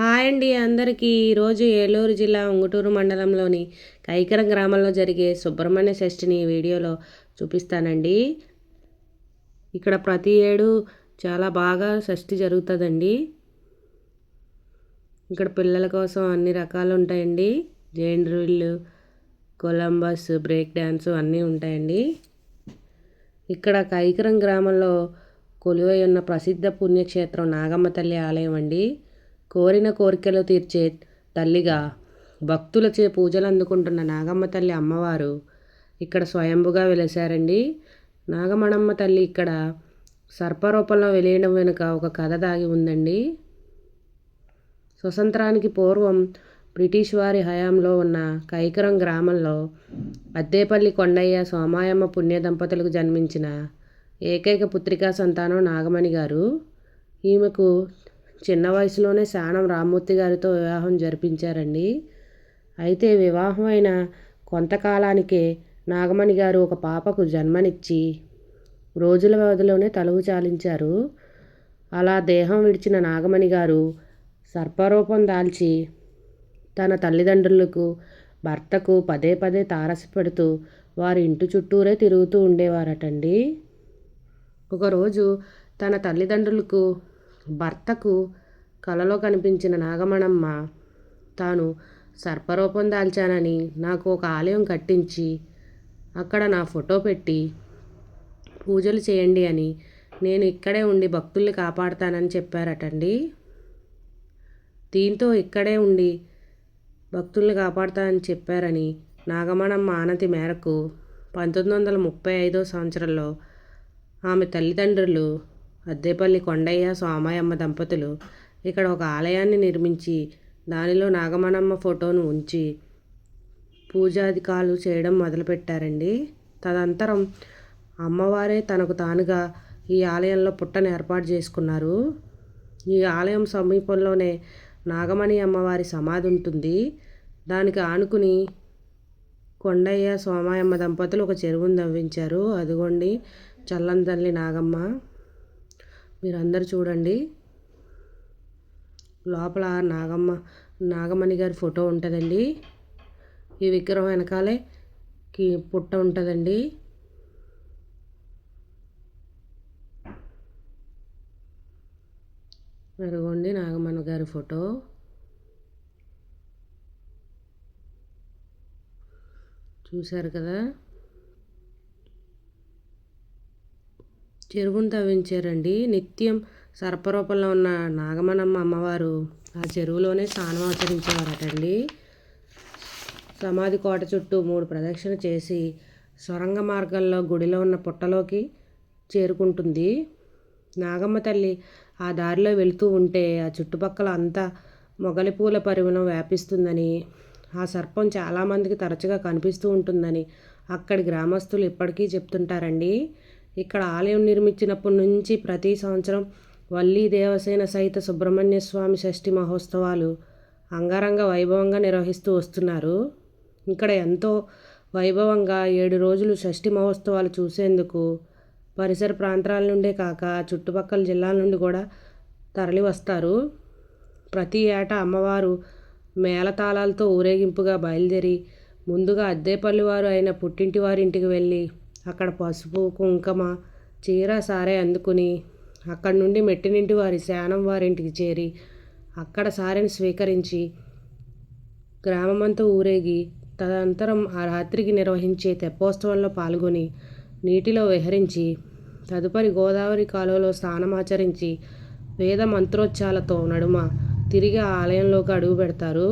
Hi అండి అందరికీ. ఈరోజు ఏలూరు జిల్లా ఉంగుటూరు మండలంలోని కైకరం గ్రామంలో జరిగే సుబ్రహ్మణ్య షష్ఠిని వీడియోలో చూపిస్తానండి. ఇక్కడ ప్రతి ఏడు చాలా బాగా షష్ఠి జరుగుతుందండి. ఇక్కడ పిల్లల కోసం అన్ని రకాలు ఉంటాయండి. జైన్ కొలంబస్ బ్రేక్ డ్యాన్స్ అన్నీ ఉంటాయండి. ఇక్కడ కైకరం గ్రామంలో కొలువై ఉన్న ప్రసిద్ధ పుణ్యక్షేత్రం నాగమ్మ తల్లి ఆలయం అండి. కోరిన కోరికలు తీర్చే తల్లిగా భక్తులచే పూజలు అందుకుంటున్న నాగమ్మ తల్లి అమ్మవారు ఇక్కడ స్వయంభుగా వెలిశారండి. నాగమణమ్మ తల్లి ఇక్కడ సర్పరూపంలో వెలియడం వెనుక ఒక కథ దాగి ఉందండి. స్వతంత్రానికి పూర్వం బ్రిటిష్ వారి హయాంలో ఉన్న కైకరం గ్రామంలో అద్దేపల్లి కొండయ్య సోమాయమ్మ పుణ్య దంపతులకు జన్మించిన ఏకైక పుత్రికా సంతానం నాగమణి గారు. ఈమెకు చిన్న వయసులోనే శానం రామ్మూర్తి గారితో వివాహం జరిపించారండి. అయితే వివాహం అయిన కొంతకాలానికే నాగమణి గారు ఒక పాపకు జన్మనిచ్చి రోజుల వ్యవధిలోనే తలువు చాలించారు. అలా దేహం విడిచిన నాగమణి గారు సర్పరూపం దాల్చి తన తల్లిదండ్రులకు భర్తకు పదే పదే తారసపెడుతూ వారి ఇంటి చుట్టూరే తిరుగుతూ ఉండేవారటండి. ఒకరోజు తన తల్లిదండ్రులకు భర్తకు కలలో కనిపించిన నాగమణమ్మ తాను సర్పరూపం దాల్చానని నాకు ఒక ఆలయం కట్టించి అక్కడ నా ఫోటో పెట్టి పూజలు చేయండి అని నేను ఇక్కడే ఉండి భక్తుల్ని కాపాడుతానని చెప్పారటండి. దీంతో ఇక్కడే ఉండి భక్తుల్ని కాపాడుతానని చెప్పారని నాగమణమ్మ ఆనతి మేరకు పంతొమ్మిది వందల ముప్పై ఐదో సంవత్సరంలో ఆమె తల్లిదండ్రులు అద్దేపల్లి కొండయ్య సోమాయమ్మ దంపతులు ఇక్కడ ఒక ఆలయాన్ని నిర్మించి దానిలో నాగమణమ్మ ఫోటోను ఉంచి పూజాధికాలు చేయడం మొదలుపెట్టారండి. తదనంతరం అమ్మవారే తనకు తానుగా ఈ ఆలయంలో పుట్టను ఏర్పాటు చేసుకున్నారు. ఈ ఆలయం సమీపంలోనే నాగమణి అమ్మవారి సమాధి ఉంటుంది. దానికి ఆనుకుని కొండయ్య సోమాయమ్మ దంపతులు ఒక చెరువును తవ్వించారు అదిగోండి చల్లంతల్లి తల్లి మీరు అందరు చూడండి. లోపల నాగమ్మ నాగమణి గారి ఫోటో ఉంటుందండి. ఈ విగ్రహం వెనకాలే కి పుట్ట ఉంటుందండి. అదిగోండి నాగమణి గారి ఫోటో. చూశారు కదా? చెరువును తవ్వించారండి. నిత్యం సర్పరూపంలో ఉన్న నాగమణమ్మ అమ్మవారు ఆ చెరువులోనే స్నానం ఆచరించేవారటండి. సమాధి కోట చుట్టూ మూడు ప్రదక్షిణ చేసి సొరంగ మార్గంలో గుడిలో ఉన్న పుట్టలోకి చేరుకుంటుంది. నాగమ్మ తల్లి ఆ దారిలో వెళుతూ ఉంటే ఆ చుట్టుపక్కల అంతా మొగలి పూల పరిమళం వ్యాపిస్తుందని ఆ సర్పం చాలామందికి తరచుగా కనిపిస్తూ ఉంటుందని అక్కడి గ్రామస్తులు ఇప్పటికీ చెప్తుంటారండి. ఇక్కడ ఆలయం నిర్మించినప్పటి నుంచి ప్రతి సంవత్సరం వల్లీ దేవసేన సహిత సుబ్రహ్మణ్య స్వామి షష్ఠి మహోత్సవాలు అంగరంగ వైభవంగా నిర్వహిస్తూ వస్తున్నారు. ఇక్కడ ఎంతో వైభవంగా ఏడు రోజులు షష్ఠి మహోత్సవాలు చూసేందుకు పరిసర ప్రాంతాల నుండే కాక చుట్టుపక్కల జిల్లాల నుండి కూడా తరలి వస్తారు. ప్రతి ఏటా అమ్మవారు మేళతాళాలతో ఊరేగింపుగా బయలుదేరి ముందుగా అద్దేపల్లి వారు అయిన పుట్టింటి వారింటికి వెళ్ళి అక్కడ పసుపు కుంకుమ చీర సారే అందుకుని అక్కడి నుండి మెట్టినింటి వారి శానం వారింటికి చేరి అక్కడ సారెని స్వీకరించి గ్రామమంతా ఊరేగి తదనంతరం ఆ రాత్రికి నిర్వహించే తెప్పోత్సవంలో పాల్గొని నీటిలో విహరించి తదుపరి గోదావరి కాలువలో స్నానమాచరించి వేద మంత్రోచ్చాలతో నడుమ తిరిగి ఆలయంలోకి అడుగు పెడతారు.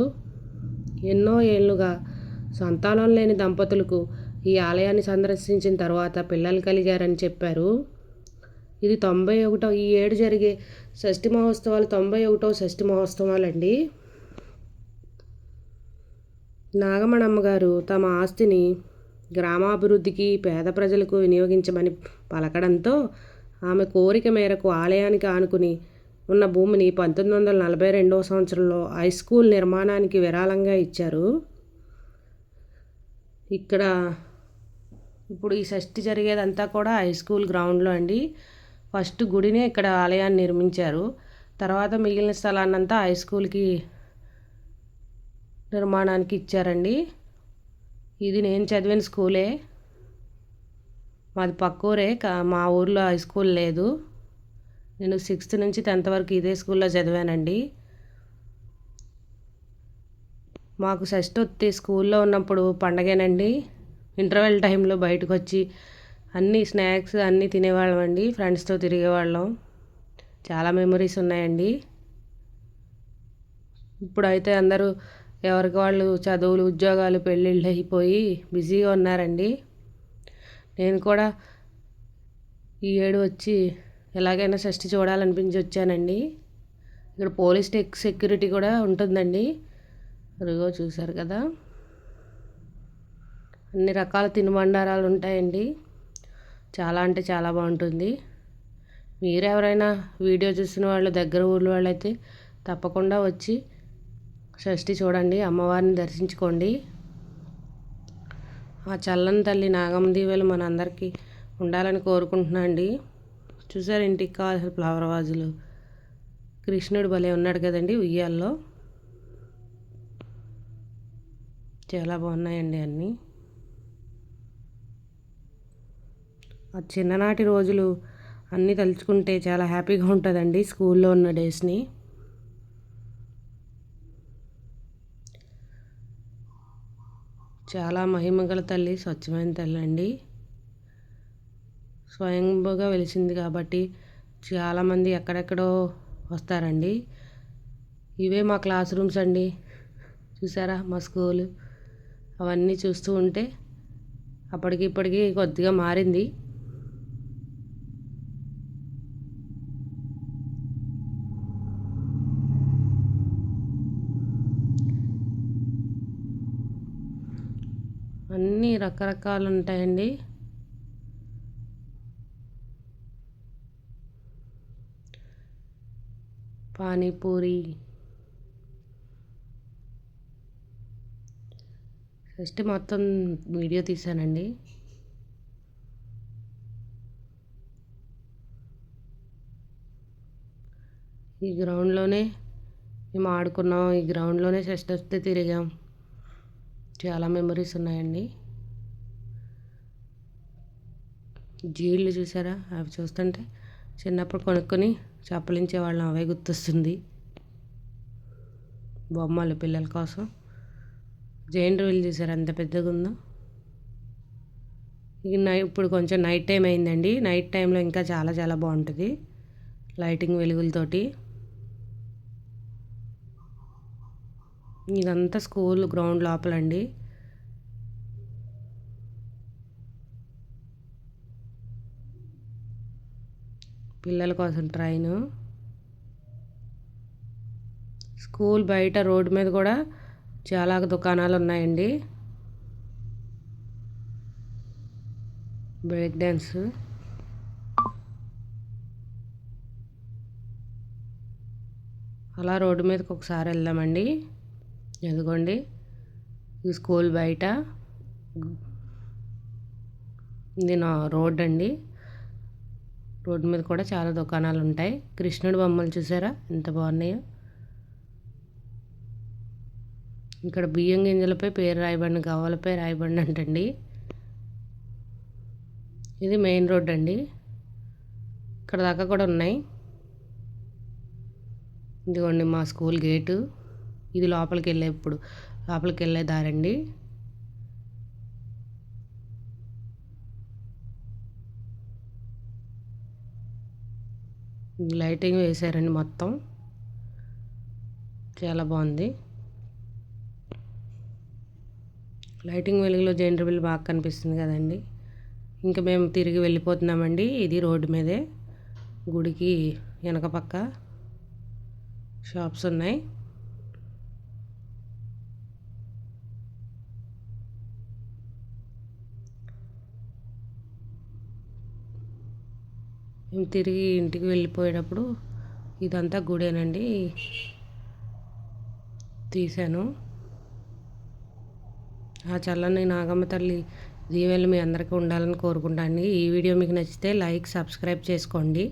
ఎన్నో ఏళ్ళుగా సంతానం లేని దంపతులకు ఈ ఆలయాన్ని సందర్శించిన తర్వాత పిల్లలు కలిగారని చెప్పారు. ఇది తొంభై ఒకటో ఈ ఏడు జరిగే షష్ఠి మహోత్సవాలు తొంభై ఒకటో షష్ఠి మహోత్సవాలండి. నాగమణమ్మ గారు తమ ఆస్తిని గ్రామాభివృద్ధికి పేద ప్రజలకు వినియోగించమని పలకడంతో ఆమె కోరిక మేరకు ఆలయానికి ఆనుకుని ఉన్న భూమిని పంతొమ్మిది వందల నలభై రెండవ సంవత్సరంలో హై స్కూల్ నిర్మాణానికి విరాళంగా ఇచ్చారు. ఇక్కడ ఇప్పుడు ఈ షష్ఠి జరిగేదంతా కూడా హై స్కూల్ గ్రౌండ్లో అండి. ఫస్ట్ గుడినే ఇక్కడ ఆలయాన్ని నిర్మించారు. తర్వాత మిగిలిన స్థలాన్నంతా హై స్కూల్కి నిర్మాణానికి ఇచ్చారండి. ఇది నేను చదివిన స్కూలే. మాది పక్కూరే మా ఊర్లో హై స్కూల్ లేదు. నేను సిక్స్త్ నుంచి టెన్త్ వరకు ఇదే స్కూల్లో చదివానండి. మాకు షష్ఠి స్కూల్లో ఉన్నప్పుడు పండగేనండి. ఇంటర్వెల్ టైంలో బయటకు వచ్చి అన్నీ స్నాక్స్ అన్నీ తినేవాళ్ళం అండి ఫ్రెండ్స్తో తిరిగేవాళ్ళం. చాలా మెమరీస్ ఉన్నాయండి. ఇప్పుడైతే అందరూ ఎవరికి వాళ్ళు చదువులు ఉద్యోగాలు పెళ్ళిళ్ళు అయిపోయి బిజీగా ఉన్నారండి. నేను కూడా ఈ ఏడు వచ్చి ఎలాగైనా షష్టి చూడాలనిపించి వచ్చానండి. ఇక్కడ పోలీస్ టెక్ సెక్యూరిటీ కూడా ఉంటుందండి. ఇదిగో చూశారు కదా. అన్ని రకాల తినుబండారాలు ఉంటాయండి. చాలా అంటే చాలా బాగుంటుంది. మీరు ఎవరైనా వీడియో చూసిన వాళ్ళు దగ్గర ఊళ్ళో వాళ్ళైతే తప్పకుండా వచ్చి షష్ఠి చూడండి అమ్మవారిని దర్శించుకోండి. ఆ చల్లని తల్లి నాగమ్మ దీవెలు మనందరికీ ఉండాలని కోరుకుంటున్నా అండి. చూసారు ఇంటికి కావాల్సిన ఫ్లవర్ వాజులు? కృష్ణుడు భలే ఉన్నాడు కదండి ఉయ్యాల్లో. చాలా బాగున్నాయండి అన్నీ. ఆ చిన్ననాటి రోజులు అన్నీ తలుచుకుంటే చాలా హ్యాపీగా ఉంటుందండి స్కూల్లో ఉన్న డేస్ని. చాలా మహిమగల తల్లి స్వచ్ఛమైన తల్లి అండి. స్వయంభుగా వెలిసింది కాబట్టి చాలామంది ఎక్కడెక్కడో వస్తారండి. ఇవే మా క్లాస్ రూమ్స్ అండి. చూసారా మా స్కూలు? అవన్నీ చూస్తూ ఉంటే అప్పటికి ఇప్పటికీ కొద్దిగా మారింది అన్నీ రకరకాలు ఉంటాయండి. పానీపూరి ఫస్ట్ మొత్తం వీడియో తీసానండి ఈ గ్రౌండ్లోనే మేము ఆడుకున్నాం. ఈ గ్రౌండ్లోనే ఫస్ట్ వస్తే తిరిగాం. చాలా మెమరీస్ ఉన్నాయండి. జీళ్ళు చూసారా? అవి చూస్తుంటే చిన్నప్పుడు కొనుక్కొని చెప్పలించే వాళ్ళం అవే గుర్తొస్తుంది. బొమ్మలు పిల్లల కోసం. జైంట్ వీల్ చూసారు? ఎంత పెద్దగా ఉందో. ఇక నై ఇప్పుడు కొంచెం నైట్ టైం అయిందండి. నైట్ టైంలో ఇంకా చాలా చాలా బాగుంటుంది. లైటింగ్ వెలుగులతోటి. ఇదంతా స్కూల్ గ్రౌండ్ లోపలండి. పిల్లల కోసం ట్రైను. స్కూల్ బయట రోడ్డు మీద కూడా చాలా దుకాణాలు ఉన్నాయండి బ్రేక్ డ్యాన్స్ అలా రోడ్డు మీదకి ఒకసారి వెళ్దామండి. ఎదుగోండి. ఈ స్కూల్ బయట. ఇది నా రోడ్ అండి రోడ్డు మీద కూడా చాలా దుకాణాలు ఉంటాయి కృష్ణుడి బొమ్మలు చూసారా? ఎంత బాగున్నాయో. ఇక్కడ బియ్యం గింజలపై పేరు రాయబడిన గవ్వలపై రాయబడిన అంటండి. ఇది మెయిన్ రోడ్ అండి. ఇక్కడ దాకా కూడా ఉన్నాయి. ఇదిగోండి మా స్కూల్ గేటు. ఇది లోపలికి వెళ్ళే ఇప్పుడు లోపలికి వెళ్ళే దారండి. లైటింగ్ వేశారండి మొత్తం. చాలా బాగుంది. లైటింగ్ వెలుగులో జెండర్ బిల్ బాగా కనిపిస్తుంది కదండి. ఇంకా మేము తిరిగి వెళ్ళిపోతున్నామండి. ఇది రోడ్డు మీదే. గుడికి వెనక పక్క షాప్స్ ఉన్నాయి. తిరిగి ఇంటికి వెళ్ళిపోయేటప్పుడు ఇదంతా గుడేనండి. తీశాను. ఆ చల్లని నాగమ్మ తల్లి దీవెనలు మీ అందరికీ ఉండాలని కోరుకుంటాను ఈ వీడియో మీకు నచ్చితే లైక్ సబ్స్క్రైబ్ చేసుకోండి.